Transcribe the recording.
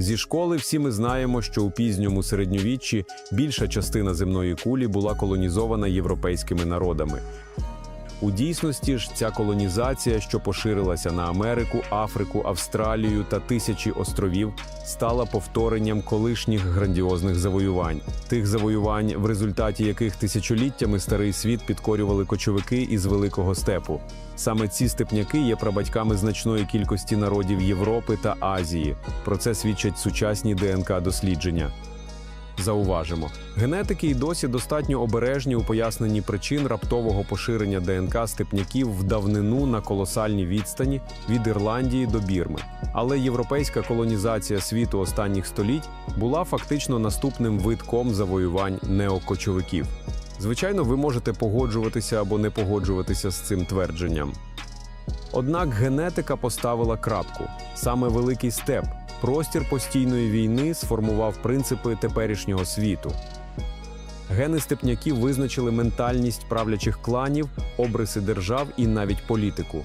Зі школи всі ми знаємо, що у пізньому середньовіччі більша частина земної кулі була колонізована європейськими народами. У дійсності ж ця колонізація, що поширилася на Америку, Африку, Австралію та тисячі островів, стала повторенням колишніх грандіозних завоювань, тих завоювань, в результаті яких тисячоліттями старий світ підкорювали кочовики із великого степу. Саме ці степняки є прабатьками значної кількості народів Європи та Азії. Про це свідчать сучасні ДНК дослідження. Зауважимо, генетики й досі достатньо обережні у поясненні причин раптового поширення ДНК степняків в давнину на колосальній відстані від Ірландії до Бірми. Але європейська колонізація світу останніх століть була фактично наступним витком завоювань неокочовиків. Звичайно, ви можете погоджуватися або не погоджуватися з цим твердженням. Однак генетика поставила крапку. Саме великий степ, простір постійної війни, сформував принципи теперішнього світу. Гени степняків визначили ментальність правлячих кланів, обриси держав і навіть політику.